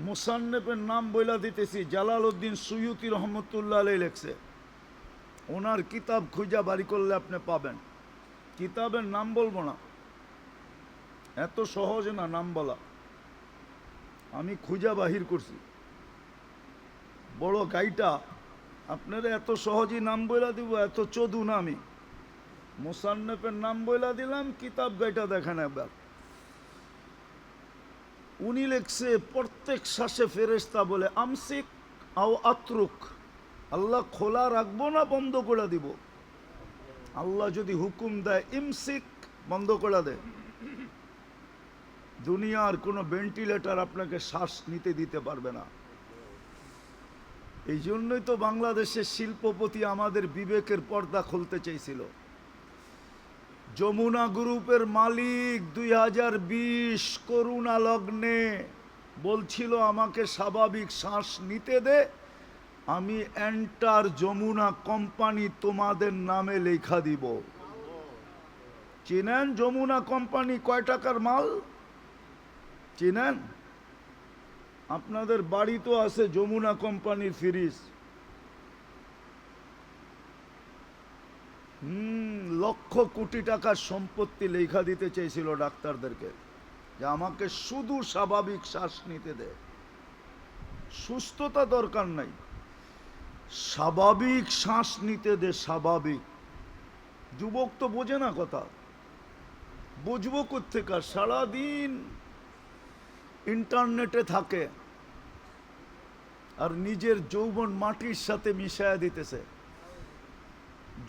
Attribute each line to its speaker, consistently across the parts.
Speaker 1: মুসান্নেফের নাম বইলা দিতেছি জালাল উদ্দিন সুয়ুতি রহমতুল্লাহ আলাই লেখছে। ওনার কিতাব খুঁজা বাড়ি করলে আপনি পাবেন। কিতাবের নাম বলব না। এত সহজ না নাম বলা। আমি খুঁজা বাহির করছি। বড় গাইটা, আপনারা এত সহজেই নাম বইলা দিব, এত চদু না আমি। মোসান্নেফের নাম বইলা দিলাম, কিতাব গাইটা দেখেন একবার। উনি লেখছে, প্রত্যেক শ্বাসে ফেরেস্তা বলে, আমসিক আও আত্রুক। আল্লাহ খোলা রাখব না, বন্ধ করে দিব। আল্লাহ যদি হুকুম দেয়, ইমসিক বন্ধ করে দেয় দুনিয়ার কোনো ভেন্টিলেটর আপনাকে শ্বাস নিতে দিতে পারবে না। এই জন্যই তো বাংলাদেশের শিল্পপতি আমাদের বিবেকের পর্দা খুলতে চেয়েছিল যমুনা গ্রুপের মালিক দুই হাজার বিশ করুণা লগ্নে বলছিল, আমাকে স্বাভাবিক শ্বাস নিতে দে, আমি এন্টার যমুনা কোম্পানি তোমাদের নামে লেখা দিব। চিনেন যমুনা কোম্পানি কয় টাকার মাল? চিনেন? আপনাদের বাড়ি তো আছে যমুনা কোম্পানির ফ্রিজ। হুম, লক্ষ কোটি টাকার সম্পত্তি লেখা দিতে চেয়েছিল ডাক্তারদেরকে যে আমাকে শুধু স্বাভাবিক শ্বাস নিতে দে। সুস্থতা দরকার নাই। স্বাভাবিক শ্বাস নিতে দে, স্বাভাবিক। যুবক তো বোঝে না কথা। বুঝব কোথেকে সারাদিন ইন্টারনেটে থাকে। আর নিজের যৌবন মাটির সাথে মিশায়া দিতেছে।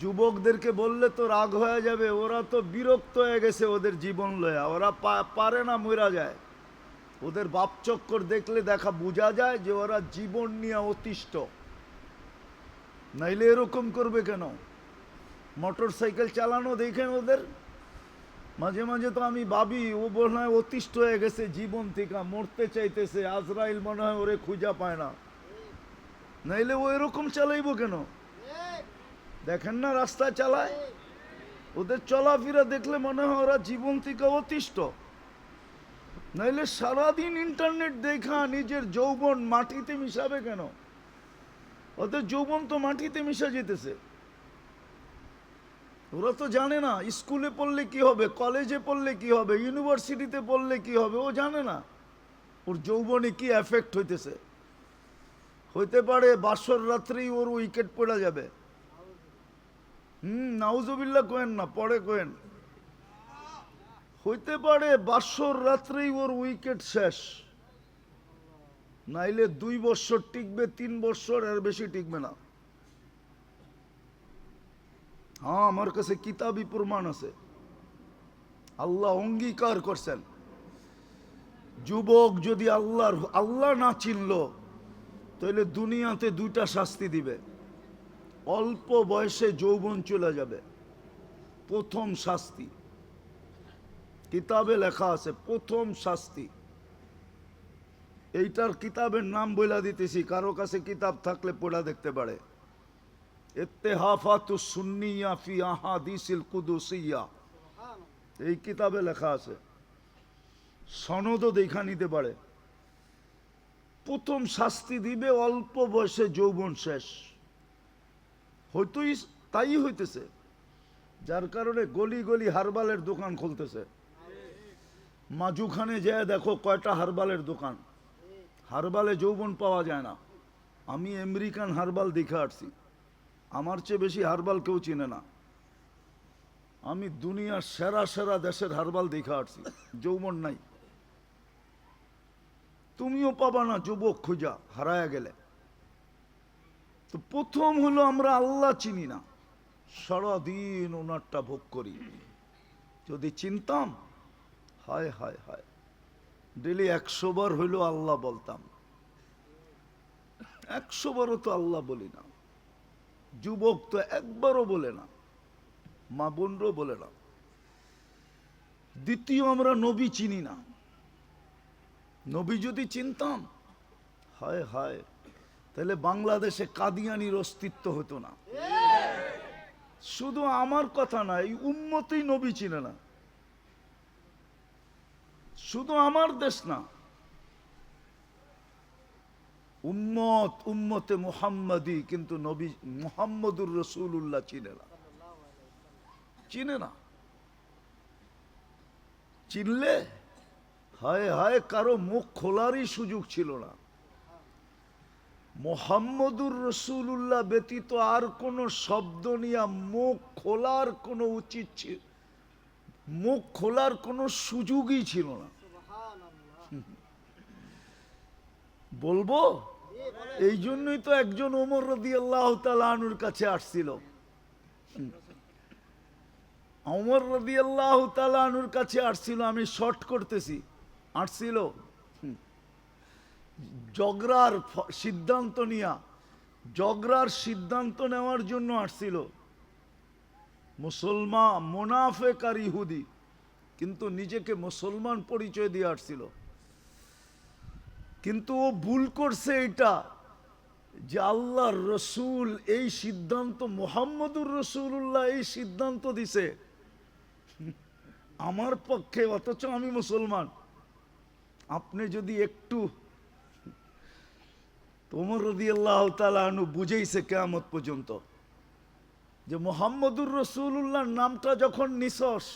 Speaker 1: যুবকদেরকে বললে তো রাগ হয়ে যাবে, ওরা তো বিরক্ত হয়ে গেছে ওদের জীবন লয়া, ওরা পারে না মরা যায়। ওদের বাপ চক্কর দেখলে দেখা বোঝা যায় যে ওরা জীবন নিয়ে অতিষ্ঠ। নাইলে এরকম করবে কেন? মোটর সাইকেল চালানো দেখেন ওদের? মাঝে মাঝে তো আমি ভাবি, ও মনে হয় অতিষ্ঠ হয়ে গেছে জীবন থেকে, মরতে চাইতেছে, আজরাইল মনে হয় ওরে খুঁজা পায় না। নাইলে ও এরকম চালাইবো কেন? দেখেন না রাস্তা চালায়? ওদের চলাফেরা দেখলে মনে হয় ওরা জীবন থেকে অতিষ্ঠ। নাইলে সারাদিন ইন্টারনেট দেখা নিজের যৌবন মাটিতে মিশাবে কেন? ওদের যৌবন তো মাটিতে মিশা যেতেছে। ওরা তো জানে না, স্কুলে পড়লে কি হবে, কলেজে পড়লে কি হবে, ইউনিভার্সিটিতে পড়লে কি হবে, ও জানে না। ওর যৌবনে কি এফেক্ট হইতেছে? হইতে পারে বাসর রাত্রেই ওর উইকেট পড়া যাবে। হুম নাউজবিল্লা কোয়েন না, পরে কোয়েন। হইতে পারে বাসর রাত্রেই ওর উইকেট শেষ। নাইলে দুই বছর টিকবে, তিন বছর এর বেশি টিকবে না। হ্যাঁ আমার কাছে কিতাবি প্রমাণ আছে। আল্লাহ অঙ্গীকার করছেন। যুবক যদি আল্লাহর, আল্লাহ না চিনল তাহলে দুনিয়াতে দুইটা শাস্তি দিবে। অল্প বয়সে যৌবন চলে যাবে। প্রথম শাস্তি। কিতাবে লেখা আছে, প্রথম শাস্তি। এইটার কিতাবের নাম বইলা দিতেছি, কারও কাছে কিতাব থাকলে পড়া দেখতে পারে। ইত্তেহাফাতু সুন্নিয়া আহাদিসিল কুদুসিয়া। এই কিতাবে লেখা আছে। সনদও দেখা নিতে পারে। প্রথম শাস্তি দিবে অল্প বয়সে যৌবন শেষ। হয়তোই তাই হইতেছে। যার কারণে গলি গলি হারবালের দোকান খুলতেছে। মাজুখানে যায় দেখো কয়টা হারবালের দোকান। হারবালে যৌবন পাওয়া যায় না। আমি আমেরিকান হারবাল দেখে আসছি। আমার চেয়ে বেশি হারবাল কেউ চিনে না। আমি দুনিয়ার সেরা সেরা দেশের হারবাল দেখে আসছি। যৌবন নাই। তুমিও পাবা না যুবক খোঁজা, হারায়া গেলে। তো প্রথম হলো আমরা আল্লাহ চিনি না। সারাদিন ওনারটা ভোগ করি। যদি চিনতাম, হায় হায় হায়। ডেলি একশো বার হইল আল্লাহ বলতাম। একশো বারও তো আল্লাহ বলি না। যুবক তো একবারও বলে না। মা বোনরও বলে না। দ্বিতীয় আমরা নবী চিনি না। নবী যদি চিনতাম, হায় হায় তাহলে বাংলাদেশে কাদিয়ানির অস্তিত্ব হতো না। শুধু আমার কথা না, এই উম্মতেই নবী চিনে না। শুধু আমার দেশ না, উম্মত, উম্মতে মুহাম্মাদি কিন্তু নবী মুহাম্মদুর রসুল্লাহ চিনে না। চিনে না। চিনলে হায় হায় কারও মুখ খোলারই সুযোগ ছিল না। মোহাম্মদুর রসুল্লাহ ব্যতীত আর কোনো শব্দ নিয়ে মুখ খোলার কোনো উচিত ছিল, মুখ খোলার কোনো সুযোগই ছিল না। বলব? এই জন্যই তো একজন ওমর রদি আল্লাহ তালুর কাছে আসছিল। ওমর রদি আল্লাহ তালুর কাছে আসছিল, আমি শর্ট করতেছি। আসছিল। জগরার সিদ্ধান্ত নিয়া, জগরার সিদ্ধান্ত নেওয়ার জন্য আসছিল। মুসলমান মোনাফেক আর ইহুদি, কিন্তু নিজেকে মুসলমান পরিচয় দিয়ে আসছিল। কিন্তু ও ভুল করছে এটা, যে আল্লাহর রসুল এই সিদ্ধান্ত, মোহাম্মদুর রসুল্লাহ এই সিদ্ধান্ত দিছে। আমার পক্ষে অথচ আমি মুসলমান। আপনি যদি একটু তোমর রদি আল্লাহ তালু বুঝেইছে কেয়ামত পর্যন্ত যে মোহাম্মদুর রসুল্লাহর নামটা যখন নিসস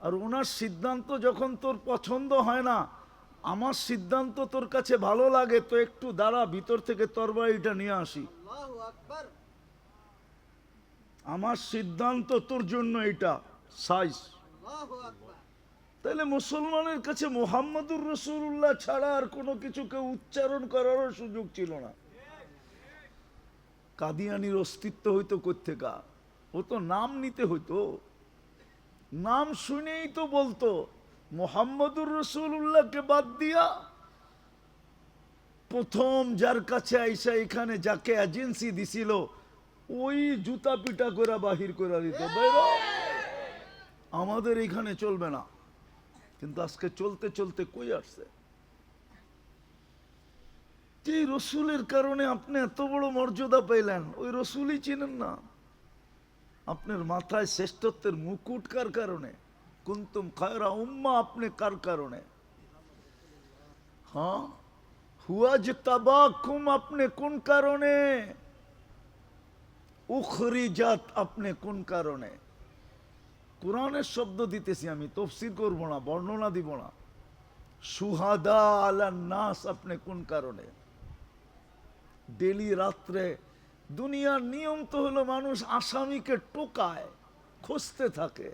Speaker 1: আর ওনার সিদ্ধান্ত যখন তোর পছন্দ হয় না আমার সিদ্ধান্ত তোর কাছে ভালো লাগে তো একটু দাঁড়া ভিতর থেকে তরবারিটা নিয়ে আসি। আমার সিদ্ধান্ত তোর জন্য এটা সাইজ তাহলে মুসলমানের কাছে মোহাম্মদুর রসুল্লাহ ছাড়া আর কোনো কিছুকে উচ্চারণ করারও সুযোগ ছিল না। কাদিয়ানির অস্তিত্ব হইতো কোথেকা ও তো নাম নিতে হইতো। নাম শুনেই তো বলতো, মোহাম্মদুর রসুল্লাহকে বাদ দিয়া প্রথম যার কাছে আইসা এখানে যাকে এজেন্সি দিছিল, ওই জুতা পিটা করে বাহির করে দিত। আমাদের এখানে চলবে না। কিন্তু আজকে চলতে চলতে কই আসছে? যে রসুলের কারণে আপনি এত বড় মর্যাদা পেলেন ওই রসুলই চিনেন না। আপনার মাথায় শ্রেষ্ঠত্বের মুকুট কার কারণে? কুন্তুম খায়রা উম্মা আপনি কার কারণে? হ্যাঁ? হুয়াজ তাবাকুম আপনি কোন কারণে? উখরিজাত আপনি কোন কারণে? কোরআনের শব্দ দিতেছি আমি, তফসির করব না, বর্ণনা দিব না। সুহাদা আলা নাস আপনি কোন কারণে? ডেলি রাত্রে দুনিয়ার নিয়ম তো হলো মানুষ আসামিকে টোকায়, খুঁজতে থাকে।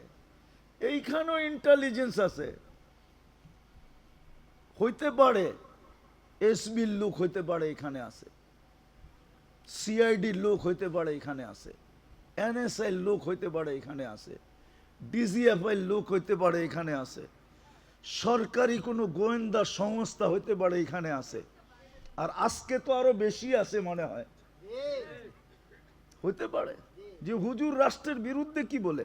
Speaker 1: এইখানেও ইন্টেলিজেন্স আছে। হইতে পারে এসবির লোক হইতে পারে এখানে আছে। সিআইডির লোক হইতে পারে এখানে আছে। এনএসআই লোক হইতে পারে এখানে আছে। ডিজিএফআই লোক হইতে পারে এখানে আছে। সরকারি কোনো গোয়েন্দা সংস্থা হইতে পারে এখানে আছে। আর আজকে তো আরও বেশি আছে মনে হয়। হইতে পারে। যে হুজুর রাষ্ট্রের বিরুদ্ধে কি বলে?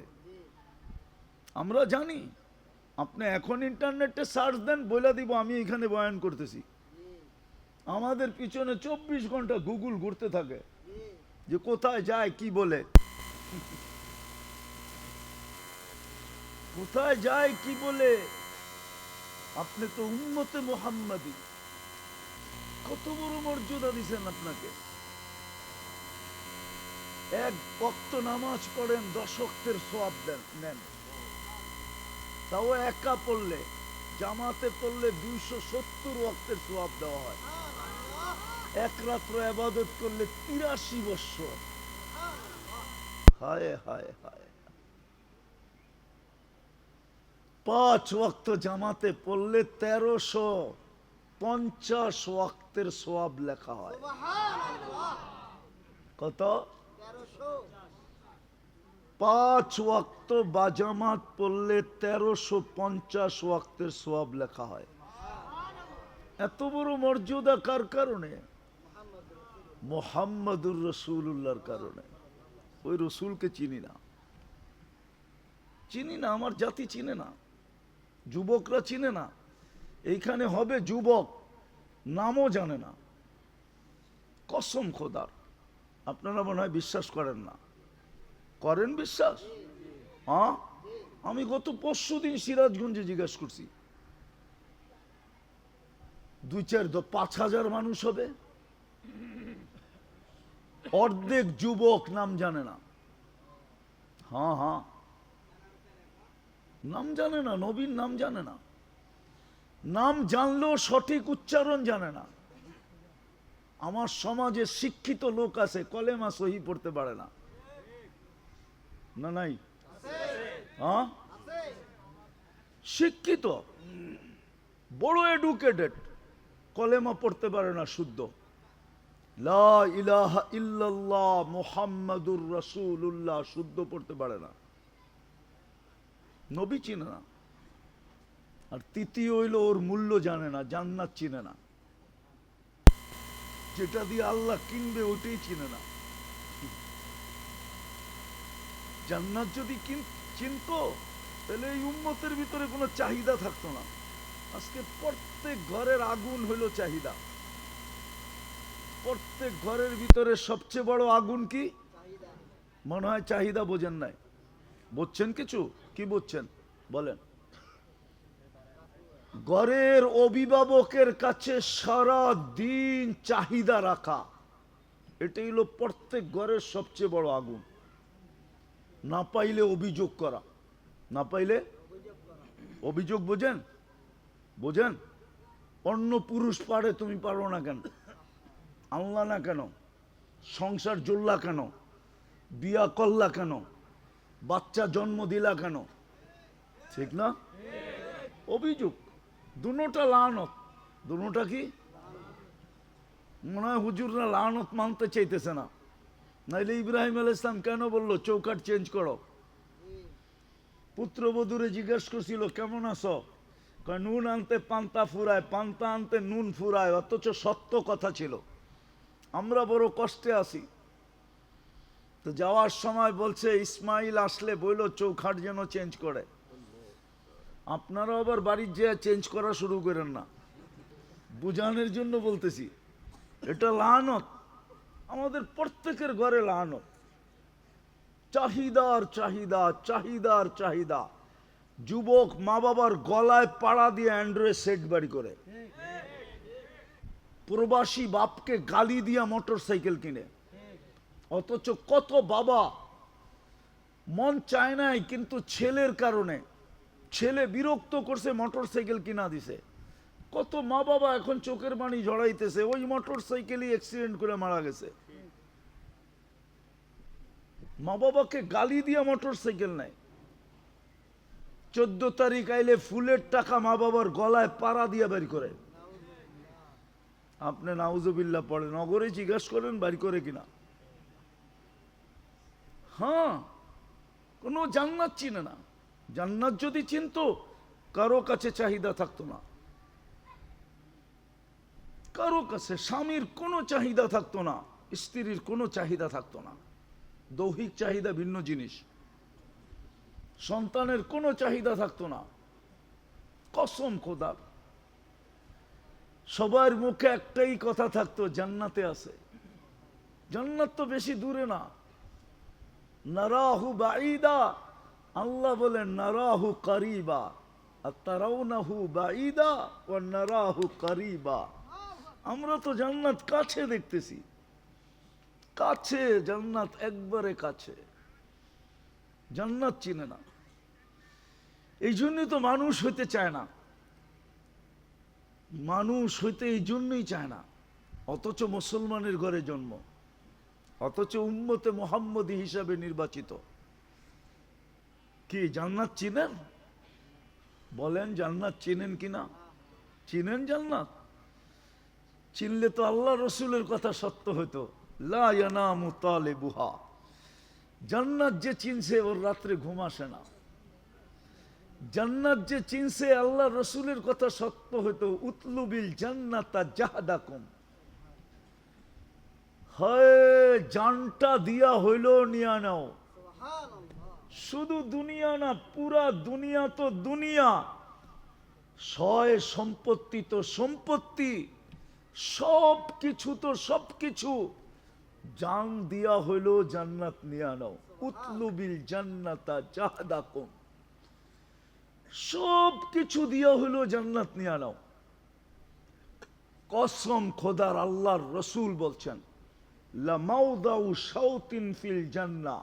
Speaker 1: আমরা জানি। আপনি এখন ইন্টারনেটে সার্চ দেন বলে দিব, আমি এখানে বয়ান করতেছি। আমাদের পিছনে চব্বিশ ঘণ্টা গুগল ঘুরতে থাকে। যে কোথায় যায়, কি বলে? কোথায় যায় কি বলে? আপনি তো উন্মতে মোহাম্মদী। কত বড় মর্যাদা দিছেন আপনাকে। এক বক্ত নামাজ পড়েন দশকের সোয়াব দেন, নেন। তাও একা পড়লে, জামাতে পড়লে দুইশো সত্তর ওয়াক্তের সোয়াব দেওয়া হয়। এক রাত্র আবাদত করলে তিরাশি বৎসর। হায় হায় হায়। পাঁচ ওয়াক্ত জামাতে পড়লে তেরোশো পঞ্চাশ ওয়াক্তের সোয়াব লেখা হয়। কত?
Speaker 2: 1300
Speaker 1: পাঁচ ওয়াক্ত বাজামাত পড়লে তেরোশো পঞ্চাশ ওয়াক্তের সোয়াব লেখা হয়। এত বড় মর্যাদা কার কারণে? মোহাম্মদুর রসুল্লাহর কারণে। ওই রসুলকে চিনি না। চিনি না, আমার জাতি চিনে না। যুবকরা চিনে না। এইখানে হবে যুবক, নামও জানে না। কসম খোদার, আপনারা মনে হয় বিশ্বাস করেন না। করেন বিশ্বাস? হ্যাঁ আমি গত পরশু দিন সিরাজগঞ্জে জিজ্ঞেস করছি। দুই চার পাঁচ হাজার মানুষ হবে। অর্ধেক যুবক নাম জানে না। হ্যাঁ হ্যাঁ। নাম জানে না নবীন নাম জানে না। নাম জানলেও সঠিক উচ্চারণ জানে না। আমার সমাজে শিক্ষিত লোক আছে, কলেমা সহি পড়তে পারে না। নাই? হ্যাঁ? শিক্ষিত, বড় এডুকেটেড কলেমা পড়তে পারে না শুদ্ধ। লা ইলাহা ইল্লাল্লাহ মুহাম্মাদুর রাসূলুল্লাহ, শুদ্ধ পড়তে পারে না। নবী চিনে না। আর তৃতীয় হইল ওর মূল্য জানে না, জান্নাত চিনে না। যেটা দিয়ে আল্লাহ কিনবে ওটাই চিনে না। জান্নাত যদি চিনতো, তাহলে এই উম্মতের ভিতরে কোনো চাহিদা থাকতো না। আজকে প্রত্যেক ঘরের আগুন হইল চাহিদা। প্রত্যেক ঘরের ভিতরে সবচেয়ে বড় আগুন কি? মনে হয় চাহিদা বোঝেন নাই। বুঝছেন কিছু? কি বুঝছেন? বলেন। ঘরের অভিভাবকের কাছে সারা দিন চাহিদা রাখা, এটাই হলো প্রত্যেক ঘরের সবচেয়ে বড় আগুন। না পাইলে অভিযোগ করা। না পাইলে অভিযোগ বোঝেন? বোঝেন? অন্য পুরুষ পারে তুমি পারো না কেন? আনলা না কেন? সংসার জল্লা কেন? বিয়া করলা কেন? বাচ্চা জন্ম দিলা কেন? ঠিক না? অভিযোগ। দুটা লানত। দুটা কি? মনে হয় হুজুররা লানত মানতে চাইতেছে না। নাইলে ইব্রাহিম আল ইসলাম কেন বলল চৌকাট চেঞ্জ করো? পুত্রবধূরে জিজ্ঞেস করছিল, কেমন আছো? নুন আনতে পান্তা ফুরায়। পান্তা আনতে নুন ফুরায়, অথচ সত্য কথা ছিল। আমরা বড় কষ্টে আছি। তো যাওয়ার সময় বলছে, ইসমাইল আসলে বইল চৌখাট যেন চেঞ্জ করে। আপনারা আবার বাড়ির যে চেঞ্জ করা শুরু করেন না। বুঝানোর জন্য বলতেছি, এটা লানত। আমাদের প্রত্যেকের ঘরে লানত। চাহিদার চাহিদা চাহিদার চাহিদা। যুবক মা বাবার গলায় পাড়া দিয়ে অ্যান্ড্রয়েড সেট বাড়ি করে। প্রবাসী বাপকে গালি দিয়া মোটর সাইকেল কিনে। অথচ কত বাবা, মন চায় নাই কিন্তু ছেলের কারণে। ছেলে বিরক্ত করছে মোটর সাইকেল কিনা দিছে। কত মা বাবা এখন চোখের পানি ঝড়াইতেছে ওই মোটর সাইকেলই অ্যাক্সিডেন্ট করে মারা গেছে। মা বাবাকে গালি দিয়া মোটর সাইকেল নেয় চোদ্দ তারিখ আইলে ফুলের টাকা মা বাবার গলায় পাড়া দিয়া বের করে। আপনি নাউজুবিল্লাহ পড়েন, নগরে জিজ্ঞাসা করেন বাড়ি করে কিনা। হ্যাঁ কোনো জান্নাত চিনে না জান্নাত যদি চিনতো কারও কাছে চাহিদা থাকতো না কারও কাছে স্বামীর কোনো চাহিদা থাকতো না স্ত্রীর কোনো চাহিদা থাকতো না দৈহিক চাহিদা ভিন্ন জিনিস সন্তানের কোনো চাহিদা থাকতো না কসম খোদার সবার মুখে একটাই কথা থাকতো জান্নাতে আছে জান্নাত তো বেশি দূরে না নারাহু বাঈদা। আল্লাহ বলেন, নারাহু করিবা। তারাউনাহু বাঈদা ও নারাহু করিবা। আমরা তো জান্নাত কাছে দেখতেছি। কাছে, জান্নাত একবারে কাছে। জান্নাত চিনে না। এই জন্যই তো মানুষ হইতে চায় না। মানুষ হইতে এই জন্যই চায় না। অথচ মুসলমানের ঘরে জন্ম। অথচ উম্মতে মোহাম্মদী হিসাবে নির্বাচিত। কি, জান্নাত চিনেন? বলেন, জান্নাত চিনেন কিনা চিনেন জান্নাত? চিনলে তো আল্লাহ রসুলের কথা সত্য হতো লা ইয়ানামু তালিবুহা। জান্নাত যে চিনছে, ওর রাত্রে ঘুম আসে না। জান্নাত যে চিনছে, আল্লাহ রসুলের কথা সত্য হতো উতলুবিল জান্নাত জান্নাতা জাহাদাকুম। হয়, জানটা দিয়া হইল, নিয়া নাও। শুধু দুনিয়া না, পুরা দুনিয়া তো দুনিয়া। সয় সম্পত্তি তো সম্পত্তি সব কিছু তো সব কিছু জান দিয়া হইল, জান্নাত নিয়া নাও। উতলুবিল জান্নাতা জাহাদা কম সব কিছু দিয়া হইল, জান্নাত নিয়া নাও। কসম খোদার আল্লাহর রসুল বলছেন লামাউদাউ শাউতিন ফিল জান্নাহ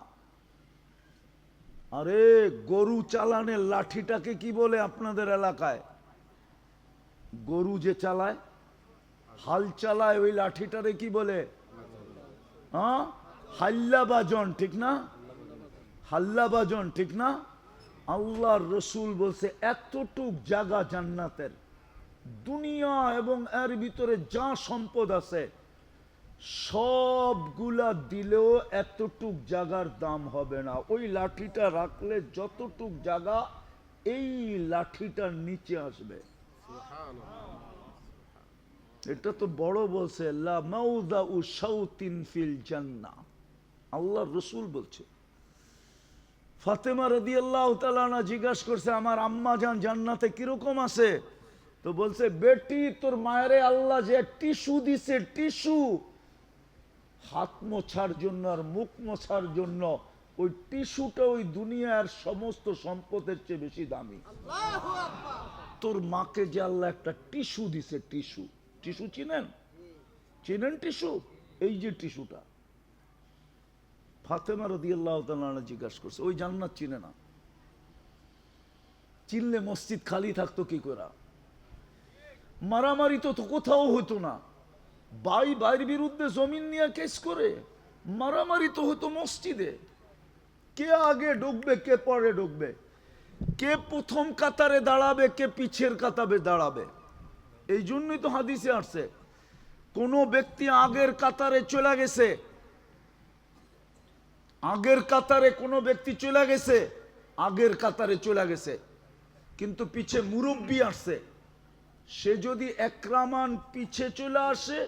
Speaker 1: আরে, গরু চালানের লাঠিটাকে কি বলে আপনাদের এলাকায়? গরু যে চালায়, হাল চালায় ওই লাঠিটারে কি বলে? হ্যাঁ? হাল্লাবাজন, ঠিক না? হাল্লা বাজন ঠিক না? আল্লাহর রসুল বলছে, এতটুক জায়গা জান্নাতের। দুনিয়া এবং এর ভিতরে যা সম্পদ আছে সবগুলা দিলেও এতটুক জাগার দাম হবে না। ওই লাঠিটা রাখলে যতটুক জাগা এই লাঠিটার নিচে আসবে। এটা তো বড় বলছে আল্লাহ রসুল বলছে। ফাতেমা রদি আল্লাহ তালানা জিজ্ঞাসা করছে আমার আম্মা জান জান্নাতে কীরকম আছে? তো বলছে বেটি তোর মায়েরে আল্লাহ যে টিস্যু দিছে টিস্যু হাত মোছার জন্য আর মুখ মোছার জন্য ওই টিস্যুটা ওই দুনিয়ার সমস্ত সম্পদের চেয়ে বেশি দামি। তোর মাকে যে আল্লাহ একটা টিস্যু দিছে টিস্যু। টিস্যু চিনেন? চিনেন টিস্যু? এই যে টিস্যুটা। ফাতেমা রদি আল্লাহ জিজ্ঞাসা করছে ওই জান্নাত চিনে না? চিনলে মসজিদ খালি থাকতো কি করে মারামারি তো তো কোথাও হতো না। ভাই ভাইয়ের বিরুদ্ধে জমিন নিয়ে কেস করে, মারামারি তো হতো মসজিদে। কে আগে ঢুকবে কে পরে ঢুকবে কে প্রথম কাতারে দাঁড়াবে, কে পিছের কাতারে দাঁড়াবে? এই জন্যই তো হাদিসে আসছে, কোন ব্যক্তি আগের কাতারে চলে গেছে, আগের কাতারে কোনো ব্যক্তি চলে গেছে, আগের কাতারে চলে গেছে, কিন্তু পিছে মুরব্বী আসছে। সে যদি একরামান পিছে চলে আসে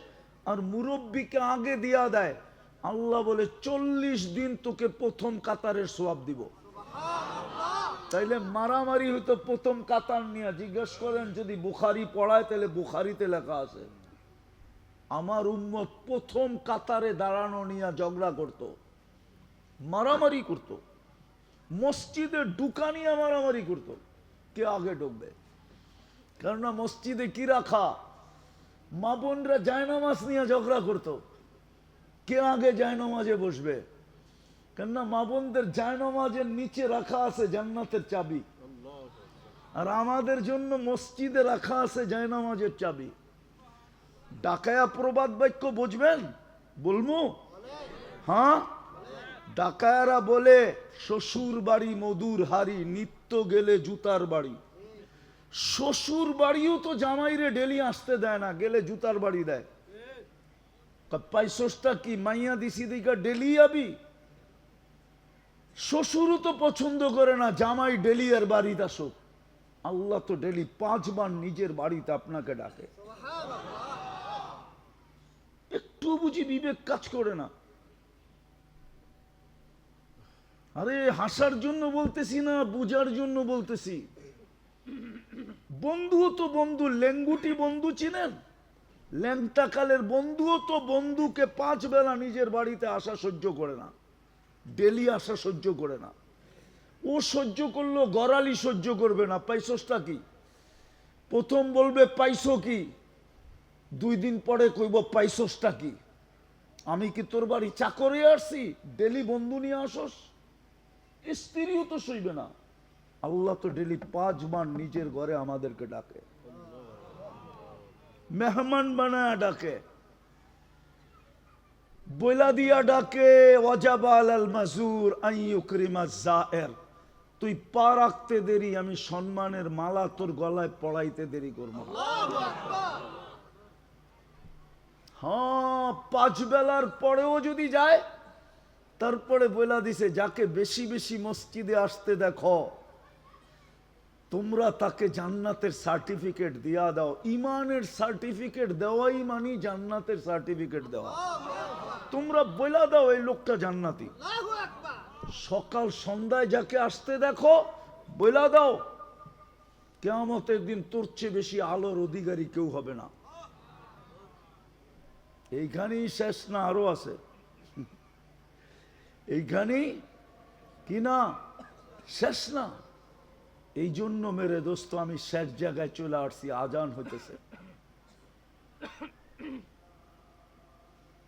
Speaker 1: আর মুরব্বীকে আগে দিয়া দেয়, আল্লাহ বলে, চল্লিশ দিন তোকে প্রথম কাতারের সোয়াব দিব। তাইলে মারামারি হইতো প্রথম কাতার নিয়ে। জিজ্ঞেস করেন, যদি বুখারি পড়ায় তাহলে বুখারিতে লেখা আছে, আমার উম্মত প্রথম কাতারে দাঁড়ানো নিয়ে ঝগড়া করত, মারামারি করত মসজিদে ঢুকা নিয়ে মারামারি করত, কে আগে ঢুকবে? কেননা মসজিদে কি রাখা? মা বোনরা জায়নামাজ নিয়ে ঝগড়া করত। কে আগে জায়নামাজে বসবে? কেননা মা বোনদের জায়নামাজের নিচে রাখা আছে জান্নাতের চাবি। আর আমাদের জন্য মসজিদে রাখা আছে জায়নামাজের চাবি। ডাকায়া প্রবাদ বাক্য বুঝবেন? বলব হ্যাঁ? ডাকায়ারা বলে শ্বশুর বাড়ি মধুর হাড়ি, নিত্য গেলে জুতার বাড়ি। শ্বশুর বাড়িও তো জামাইরে ডেলি আসতে দেয় না, গেলে জুতার বাড়ি দেয়। কি, মাইয়া দিকা ডেলি আবি? শ্বশুরও তো পছন্দ করে না, জামাই ডেলি আর বাড়িতে আসুক। আল্লাহ তো ডেলি পাঁচবার নিজের বাড়িতে আপনাকে ডাকে। একটু বুঝি বিবেক কাজ করে না। আরে, হাসার জন্য বলতেছি না, বুঝার জন্য বলতেছি। বন্ধুও তো বন্ধু, লেঙ্গুটি বন্ধু চিনেন? ল্যাংটাকালের বন্ধুও তো বন্ধুকে পাঁচ বেলা নিজের বাড়িতে আসা সহ্য করে না, ডেলি আসা সহ্য করে না। ও সহ্য করল গড়ালি সহ্য করবে না, পাইসোসটা কি? প্রথম বলবে, পাইসো কি? দুই দিন পরে কইব, পাইসোসটা কি? আমি কি তোর বাড়ি চাকরে আসছি? ডেলি বন্ধু নিয়ে আসস? স্ত্রীও তো সইবে না। আল্লাহ তো ডেলি পাঁচ পাঁচবার নিজের ঘরে আমাদেরকে ডাকে। মেহমান বানায় ডাকে। বইলা দিয়া ডাকে ওয়াজাবাল আল মাজুর আইয়ুকরিমা জায়ের তুই পা রাখতে দেরি আমি সম্মানের মালা তোর গলায় পড়াইতে দেরি করব। হ্যাঁ পাঁচ বেলার পরেও যদি যায় তারপরে বইলা দিছে যাকে বেশি বেশি মসজিদে আসতে দেখো। তোমরা তাকে জান্নাতের সার্টিফিকেট দিয়া দাও। ইমানের সার্টিফিকেট দেওয়াই মানি জান্নাতের সার্টিফিকেট দেওয়া। তোমরা বইলা দাও এই লোকটা জান্নাতি। সকাল সন্ধ্যায় যাকে আসতে দেখো বইলা দাও। কেমতের দিন তোর চেয়ে বেশি আলোর অধিকারী কেউ হবে না। এইখানেই শেষ না আরও আছে। এইখানেই কি না? শেষ না। এই জন্য মেরে দোস্ত, আমি শেষ জায়গায় চলে আসছি, আজান হইতেছে।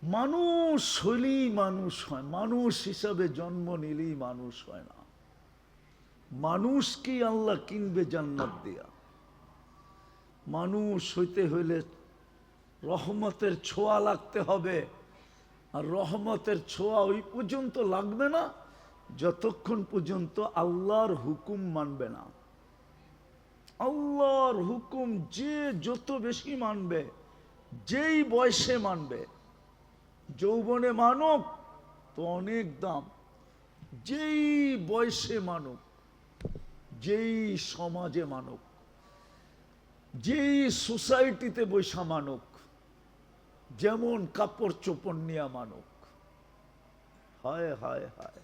Speaker 1: মানুষ হইলেই মানুষ হয়, মানুষ হিসাবে জন্ম নিলেই মানুষ হয় না। মানুষকেই আল্লাহ কিনবে জান্নাত দিয়া। মানুষ হইতে হইলে রহমতের ছোঁয়া লাগতে হবে, আর রহমতের ছোঁয়া ওই পর্যন্ত লাগবে না, যতক্ষণ পর্যন্ত আল্লাহর হুকুম মানবে না। আল্লাহর হুকুম যে যত বেশি মানবে, যেই বয়সে মানবে, যৌবনে মানব তো অনেক দাম। যেই বয়সে মানব যেই সমাজে মানব যেই সোসাইটিতে বৈশা মানব যেমন কাপড় চোপড় নিয়া মানব হায় হায় হায়।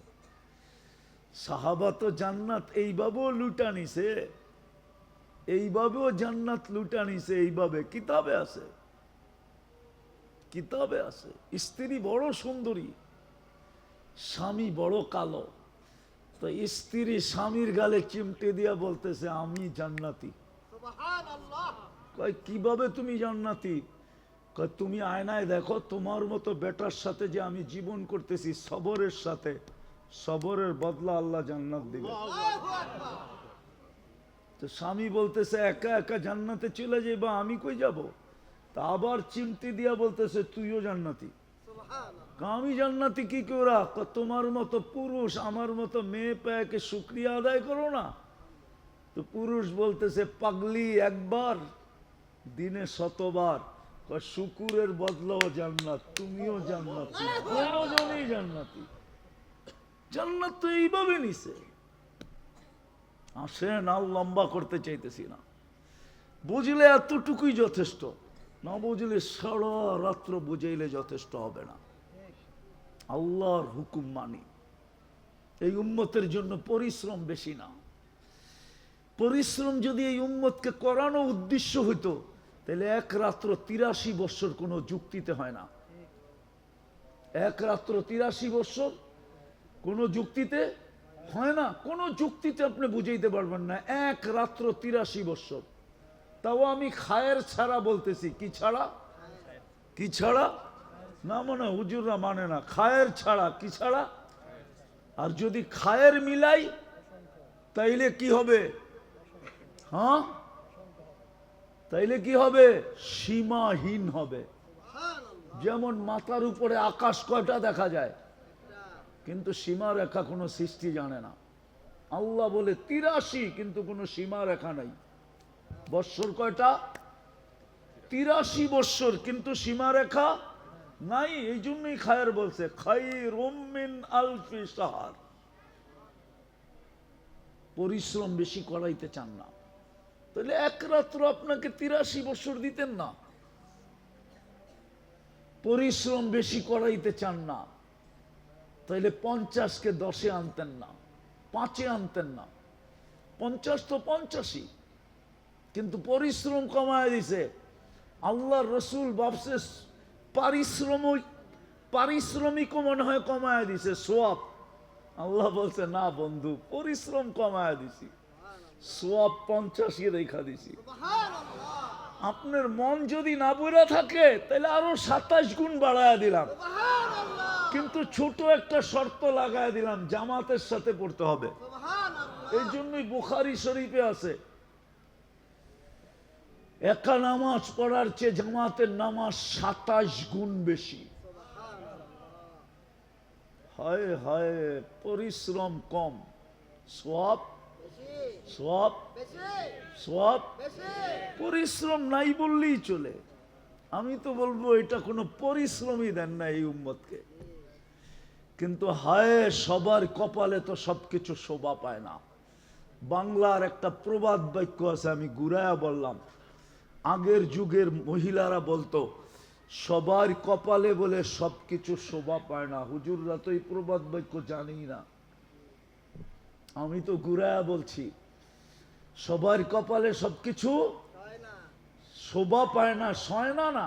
Speaker 1: সাহাবা তো জান্নাত এইভাবেও লুটা নিছে। এইভাবেও জান্নাত লুটা নিছে এইভাবে। কিতাবে আছে। কিতাবে আছে। স্ত্রী বড় সুন্দরী স্বামী বড় কালো। তো স্ত্রী স্বামীর গালে চিমটে দিয়া বলতেছে আমি জান্নাতি। কীভাবে তুমি জান্নাতি? তুমি আয়নায় দেখো তোমার মতো বেটার সাথে যে আমি জীবন করতেছি সবরের সাথে সবরের বদলা আল্লাহ জান্নাত দিবে তো স্বামী বলতেছে একা একা জান্নাতে চলে যাইবা আমি কই যাব? তা আবার চিমটি দিয়া বলতেছে তুইও জান্নাতি। আমি জান্নাতি কি করা তোমার মতো পুরুষ আমার মতো মেয়ে পেয়েকে শুক্রিয়া আদায় করো না? তো পুরুষ বলতেছে পাগলি একবার দিনে শতবার। শুকুরের বদলাও জান্নাত তুমিও জান্নাতি জান্নাতি। জান্নাত তো এইভাবে নিছে। আসেন আর লম্বা করতে চাইতেছি না। বুঝলে এতটুকুই যথেষ্ট, না বুঝলে সারা রাত্র বুঝাইলে যথেষ্ট হবে না। আল্লাহর হুকুম মানি। এই উম্মতের জন্য পরিশ্রম বেশি না। পরিশ্রম যদি এই উম্মতকে করানো উদ্দেশ্য হইতো, তাহলে এক রাত্র তিরাশি বৎসর কোনো যুক্তিতে হয় না। এক রাত্র তিরাশি বৎসর কোনো যুক্তিতে হয় না? কোনো যুক্তিতে আপনি বুঝাইতে পারবেন না। এক রাত্র তিরাশি বৎসর। তাও আমি খায়ের ছাড়া বলতেছি। কি ছাড়া? কি ছাড়া? না মানে হুজুররা মানে না। খায়ের ছাড়া। কি ছাড়া? আর যদি খায়ের মিলাই, তাইলে কি হবে? হ্যাঁ? তাইলে কি হবে? সীমাহীন হবে। যেমন মাথার উপরে আকাশ কয়টা দেখা যায়? কিন্তু সীমা রেখা কোনো সৃষ্টি জানে না। আল্লাহ বলে তিরাশি, কিন্তু কোনো সীমা রেখা নাই। বৎসর কয়টা? তিরাশি বৎসর, কিন্তু সীমা রেখা নাই, এই জন্যই খায়ের বলছে খাই রোমিন আলফি পরিশ্রম বেশি করাইতে চান না। তাহলে এক রাত্র আপনাকে তিরাশি বছর দিতেন না। পরিশ্রম বেশি করাইতে চান না। তাইলে পঞ্চাশকে দশে আনতেন না পাঁচে আনতেন না। পঞ্চাশ তো পঞ্চাশই। কিন্তু পরিশ্রম কমায় দিছে। আল্লাহ রসুল ভাবছে পারিশ্রমিক পারিশ্রমিকও মনে হয় কমায় দিছে সোয়াব। আল্লাহ বলছে না বন্ধু পরিশ্রম কমায় দিছি। সোয়াব পঞ্চাশই রেখা দিছি। আপনার মন যদি না বইরা থাকে তাহলে আরও সাতাশ গুণ বাড়ায় দিলাম। কিন্তু ছোট একটা শর্ত লাগায় দিলাম জামাতের সাথে পড়তে হবে। এই জন্যই বুখারি শরীফে আছে একা নামাজ পড়ার চেয়ে জামাতের নামাজ সাতাশ গুণ বেশি। হায় হায় পরিশ্রম কম। সব সব সব পরিশ্রম নাই বললেই চলে। আমি তো বলব এটা কোনো পরিশ্রমই দেন না এই উম্মতকে। কিন্তু হায় সবার কপালে তো সবকিছু শোভা পায় না। বাংলার একটা প্রবাদ বাক্য আছে আমি গুড়ায়া বললাম। আগের যুগের মহিলারা বলতো সবার কপালে বলে সবকিছু শোভা পায় না। হুজুররা তো এই প্রবাদ বাক্য জানি না। আমি তো গুড়ায়া বলছি সবার কপালে সবকিছু
Speaker 2: হয় না।
Speaker 1: শোভা পায় না সয় না না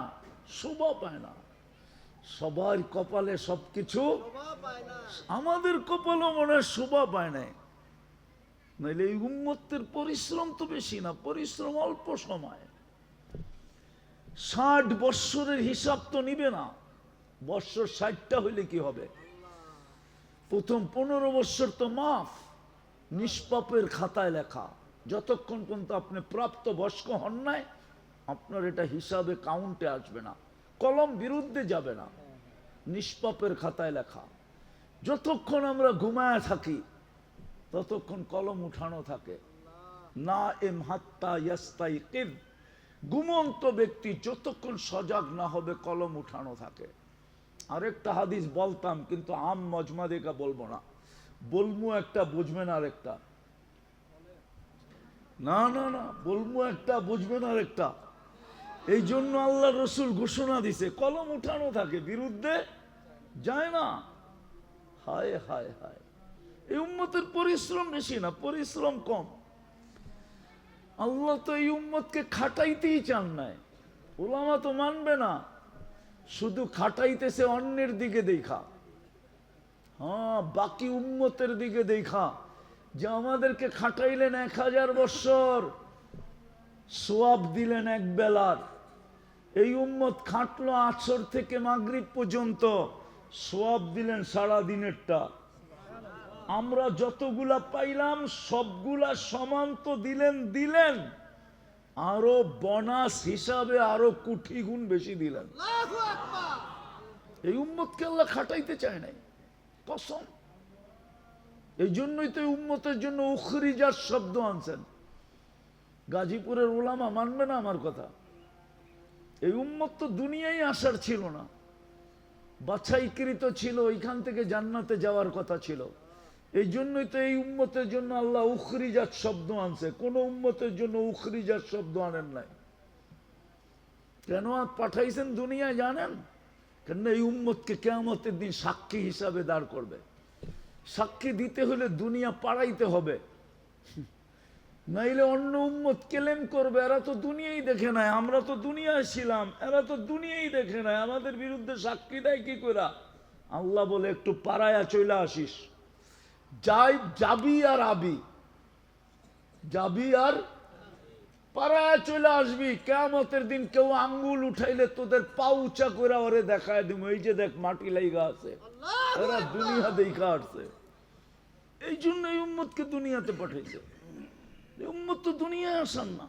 Speaker 1: শোভা পায় না। সবার কপালে সবকিছু
Speaker 2: পায় না।
Speaker 1: আমাদের কপালও মনে হয় শোভা পায় না নাইলে এই উম্মতের পরিশ্রম তো বেশি না পরিশ্রম অল্প সময়। ষাট বৎসরের হিসাব তো নিবে না বৎসর ষাটটা হইলে কি হবে? প্রথম পনেরো বৎসর তো মাফ নিষ্পাপের খাতায় লেখা। যতক্ষণ পর্যন্ত আপনি প্রাপ্ত বয়স্ক হন নাই আপনার এটা হিসাবে কাউন্টে আসবে না। কলম বিরুদ্ধে যাবে না। নিষ্পাপের খাতায় লেখা। যতক্ষণ আমরা ঘুমায় থাকি, ততক্ষণ কলম উঠানো থাকে। না এম হাত্তা ইয়াস্তাই ব্যক্তি যতক্ষণ সজাগ না হবে, কলম উঠানো থাকে। আরেকটা হাদিস বলতাম, কিন্তু আম মজমা দেখা বলব না। বলমু একটা, বুঝবেন আরেকটা। না না না, বলমু একটা, বুঝবেন আরেকটা। এই জন্য আল্লাহ রসুল ঘোষণা দিছে, কলম উঠানো থাকে, বিরুদ্ধে যায় না। হায় হায় হায়। এই উম্মতের পরিশ্রম বেশি না, পরিশ্রম কম। আল্লাহ তো এই উম্মতকে খাটাইতেই চান নাই। ওলামা তো মানবে না, শুধু খাটাইতেছে অন্যের দিকে দেখা। হ্যাঁ বাকি উম্মতের দিকে দেখা। যে আমাদেরকে খাটাইলেন এক হাজার বৎসর সোয়াব দিলেন এক বেলার। এই উম্মত খাটলো আছর থেকে মাগরিব পর্যন্ত। সব দিলেন সারা দিনেরটা। আমরা যতগুলা পাইলাম সবগুলা সমান তো দিলেন দিলেন। আরও বনাস হিসাবে আরও কুঠি গুণ বেশি দিলেন। এই উম্মতকে আল্লাহ খাটাইতে চায় নাই। কসম। এই জন্যই তো উম্মতের জন্য উখরিজার শব্দ আনছেন। গাজীপুরের ওলামা মানবে না আমার কথা। এই উম্মত তো দুনিয়ায় আসার ছিল না। বাছাইকৃত ছিল, ওইখান থেকে জান্নাতে যাওয়ার কথা ছিল। এই জন্যই তো এই উম্মতের জন্য আল্লাহ উখরিজাত শব্দ আনছে। কোন উম্মতের জন্য উখরিজাত শব্দ আনেন নাই। কেন পাঠাইছেন দুনিয়া জানেন? কেন এই উম্মতকে কেয়ামতের দিন সাক্ষী হিসাবে দাঁড় করবে। সাক্ষী দিতে হলে দুনিয়া পাড়াইতে হবে। নাইলে অন্য উম্মত কেলেম করবে? এরা তো দুনিয়াই দেখে নাই। আমরা তো দুনিয়ায় ছিলাম। এরা তো দুনিয়াই দেখে নাই। আমাদের বিরুদ্ধে সাক্ষী দেয় কি করে আল্লাহ বলে একটু পাড়ায়া চলে আসিস। যাই যাবি আর আবি। যাবি আর পাড়ায় চলে আসবি। কেমতের দিন কেউ আঙ্গুল উঠাইলে তোদের পা উঁচা করে ওরে দেখায় দিব এই যে দেখ মাটি লাইগা আছে। এরা দুনিয়া দেখা আসছে। এই জন্য এই উম্মতকে দুনিয়াতে পাঠাইছে। উম্মত তো আসান না।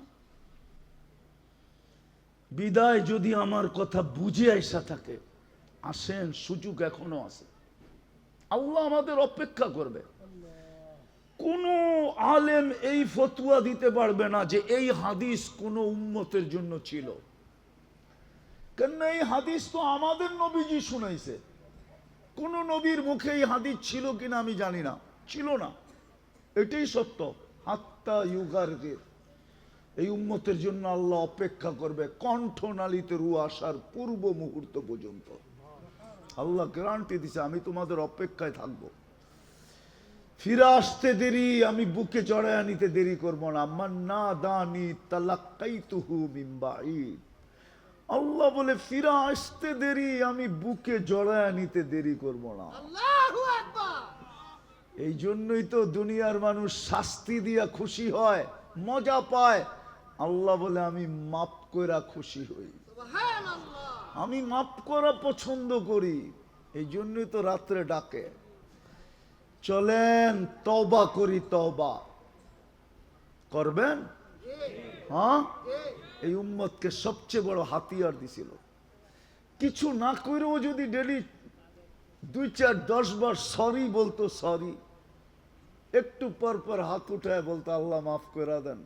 Speaker 1: বিদায় যদি আমার কথা বুঝে আইসা থাকে, আসেন, সুযোগ এখনও আছে। আল্লাহ আমাদের অপেক্ষা করবে। কোন আলেম এই ফতুয়া দিতে পারবে না যে এই হাদিস কোন উম্মতের জন্য ছিল। কেন এই হাদিস তো আমাদের নবীজি শুনাইছে। কোন নবীর মুখে এই হাদিস ছিল কিনা আমি জানি না। ছিল না। এটাই সত্য। হাত্তা ইউগারদের। এই উম্মতের জন্য আল্লাহ অপেক্ষা করবে কণ্ঠনালীতে রু আসার পূর্ব মুহূর্ত পর্যন্ত। আল্লাহ গ্যারান্টি দিছে, আমি তোমাদের অপেক্ষায় থাকব। ফিরে আসতে দেরি, আমি বুকে চড়ায় নিতে দেরি করব না। মান্না দানি তালাক্কাই আল্লাহ বলে, ফিরে আসতে দেরি, আমি বুকে জড়ায় নিতে দেরি করব না।
Speaker 2: আল্লাহু
Speaker 1: এই জন্যই তো দুনিয়ার মানুষ শাস্তি দিয়া খুশি হয় মজা পায়। আল্লাহ বলে আমি মাপ করা খুশি হই। আমি মাপ করা পছন্দ করি। এই জন্যই তো রাত্রে ডাকে। চলেন তবা করি তবা করবেন? হ্যাঁ? এই উম্মতকে সবচেয়ে বড় হাতিয়ার দিছিল। কিছু না করেও যদি ডেলি দুই চার দশ বার সরি বলতো সরি একটু পর পর হাত উঠায় বলতো, আল্লাহ মাফ করে দেন।